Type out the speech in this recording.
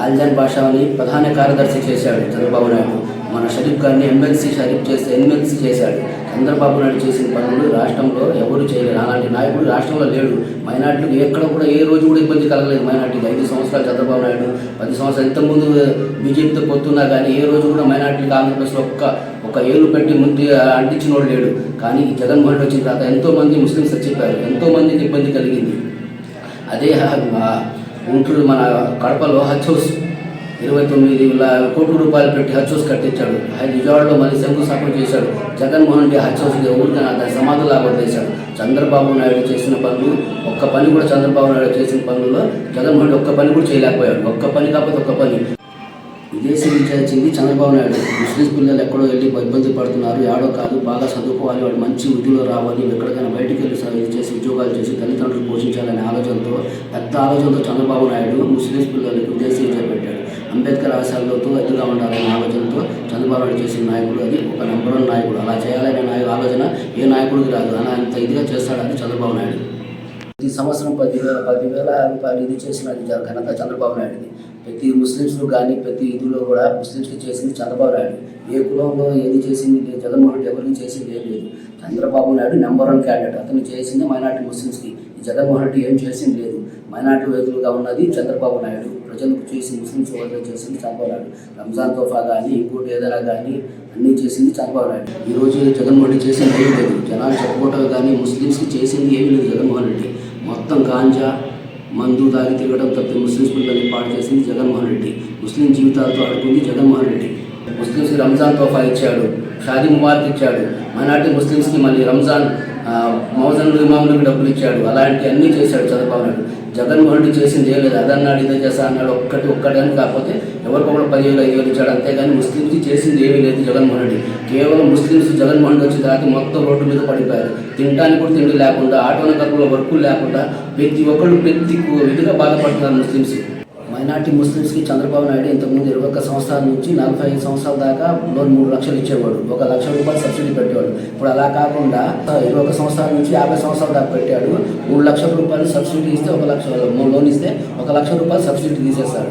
లాల్జాన్ బాషాని ప్రధాన కార్యదర్శి చేశాడు చంద్రబాబు నాయుడు. మన షరీఫ్ గారిని ఎమ్మెల్సీ షరీఫ్ చేస్తే ఎమ్మెల్సీ చేశాడు. చంద్రబాబు నాయుడు చేసిన పనులు రాష్ట్రంలో ఎవరు చేయలేరు. అలాంటి నాయకుడు రాష్ట్రంలో లేడు. మైనార్టీలకు ఎక్కడ కూడా ఏ రోజు కూడా ఇబ్బంది కలగలేదు మైనార్టీకి ఐదు సంవత్సరాలు చంద్రబాబు నాయుడు పది సంవత్సరాలు ఇంతకుముందు బీజేపీతో పొత్తున్నా కానీ ఏ రోజు కూడా మైనార్టీలకు ఆంధ్రప్రదేశ్లో ఒక్క ఒక ఏలు పెట్టి ముందు అంటించిన వాడు లేడు. కానీ ఈ జగన్మోహన్ రెడ్డి వచ్చిన తర్వాత ఎంతోమంది ముస్లింస్ చెప్పారు. ఎంతోమందికి ఇబ్బంది కలిగింది. అదే గుంటూరు మన కడపలో హచ్ హౌస్ ఇరవై తొమ్మిది కోట్ల రూపాయలు పెట్టి హచ్ హౌస్ కట్టించాడు విజయవాడలో మళ్ళీ శంకుస్థాపన చేశాడు. జగన్మోహన్ రెడ్డి హచ్ హౌస్ ఊరికే దాని సమాధులు చేశాడు చంద్రబాబు నాయుడు చేసిన పనులు ఒక్క పని కూడా చంద్రబాబు నాయుడు చేసిన పనుల్లో జగన్మోహన్ రెడ్డి ఒక్క పని కూడా చేయలేకపోయాడు. ఒక్క పని కాకపోతే ఒక్క పని. విదేశీ విద్య చంద్రబాబు నాయుడు. ముస్లిం పిల్లలు ఎక్కడో వెళ్ళి ఇబ్బంది పడుతున్నారు. ఏడో కాదు బాగా చదువుకోవాలి. వాడు మంచి ఉద్యోగంలో రావాలి. ఎక్కడికైనా బయటికి వెళ్ళి సర్వీస్ చేసి ఉద్యోగాలు చేసి తల్లిదండ్రులు పోషించాలనే ఆలోచనతో పెద్ద ఆలోచనతో చంద్రబాబు నాయుడు ముస్లిం పిల్లలకు విదేశీ విద్య పెట్టాడు. అంబేద్కర్ ఆశయాలతో ఎదురుగా ఉండాలనే ఆలోచనతో చంద్రబాబు నాయుడు చేసిన నాయకుడు అది ఒక నెంబర్ వన్ నాయకుడు. అలా చేయాలనే నాయకు ఆలోచన ఏ నాయకుడికి రాదు. అలా అంత ఇదిగా చేస్తాడని చంద్రబాబు నాయుడు. ప్రతి సంవత్సరం పదివేల పదివేల రూపాయలు ఇది చేసినది ఘనత చంద్రబాబు నాయుడుది. ప్రతి ముస్లిమ్స్లో కానీ ప్రతి ఇదిలో కూడా ముస్లిమ్స్కి చేసింది చంద్రబాబు నాయుడు. ఏ కులంలో ఏది చేసింది జగన్మోహన్ రెడ్డి ఎవరికి చేసింది ఏం లేదు. Chandrababu Naidu number one candidate అతను చేసింది మైనార్టీ ముస్లిమ్స్కి. జగన్మోహన్ రెడ్డి ఏం చేసింది లేదు. మైనార్టీ వేదులుగా ఉన్నది చంద్రబాబు నాయుడు. ప్రజలకు చేసి ముస్లిం సోదరులు చేసింది చంద్రబాబు నాయుడు. రంజాన్ తోఫా కానీ ఇంకోటి ఏదైనా కానీ అన్నీ చేసింది చంద్రబాబు నాయుడు. ఈరోజు జగన్మోహన్ రెడ్డి చేసింది ఏమీ లేదు. జనాలు చెప్పుకోవటం కానీ ముస్లిమ్స్కి చేసింది ఏమీ లేదు జగన్మోహన్ రెడ్డి. మొత్తం గాంజా మందు తాగి తిరగడం తప్ప ముస్లిమ్స్ పిల్లల్ని పాడు చేసింది జగన్మోహన్ రెడ్డి. ముస్లిం జీవితాలతో ఆడుకుంది జగన్మోహన్ రెడ్డి. ముస్లిమ్స్కి రంజాన్ తోఫా ఇచ్చాడు. షాదీ ముబారక్ ఇచ్చాడు. మైనార్టీ ముస్లిమ్స్కి మళ్ళీ రంజాన్ ఆ, ఇమాములకు డబ్బులు ఇచ్చాడు. అలాంటి అన్నీ చేశాడు చంద్రబాబు నాయుడు. జగన్మోహన్ రెడ్డి చేసింది ఏం లేదు. అదన్నాడు ఇదే చేస్తా అన్నాడు. ఒక్కటి ఒక్కటని కాకపోతే ఎవరికొకరు పదివేలు ఐదు వేలు ఇచ్చాడు. అంతేగాని ముస్లింస్కి చేసింది ఏమీ లేదు జగన్మోహన్ రెడ్డి. కేవలం ముస్లిమ్స్ జగన్మోహన్ రెడ్డి వచ్చిన తర్వాత మొత్తం రోడ్డు మీద పడిపోయారు. తినడానికి కూడా తిండి లేకుండా ఆటోల నగరంలో వర్కులు లేకుండా ప్రతి ఒక్కరు ప్రతి విధిగా బాధపడుతున్నారు ముస్లిమ్స్ మైనార్టీ ముస్లిమ్స్కి చంద్రబాబు నాయుడు ఇంతకుముందు ఇరవై ఒక్క సంవత్సరాల నుంచి నలభై ఐదు సంవత్సరాల దాకా లోన్ మూడు లక్షలు ఇచ్చేవాడు. ఒక లక్ష రూపాయలు సబ్సిడీ పెట్టేవాడు. ఇప్పుడు అలా కాకుండా ఇరవై ఒక సంవత్సరాల నుంచి యాభై సంవత్సరాల దాకా పెట్టాడు. మూడు లక్షల రూపాయలు సబ్సిడీ ఇస్తే ఒక లక్ష లోన్ ఇస్తే ఒక లక్ష రూపాయలు సబ్సిడీ తీసేస్తాడు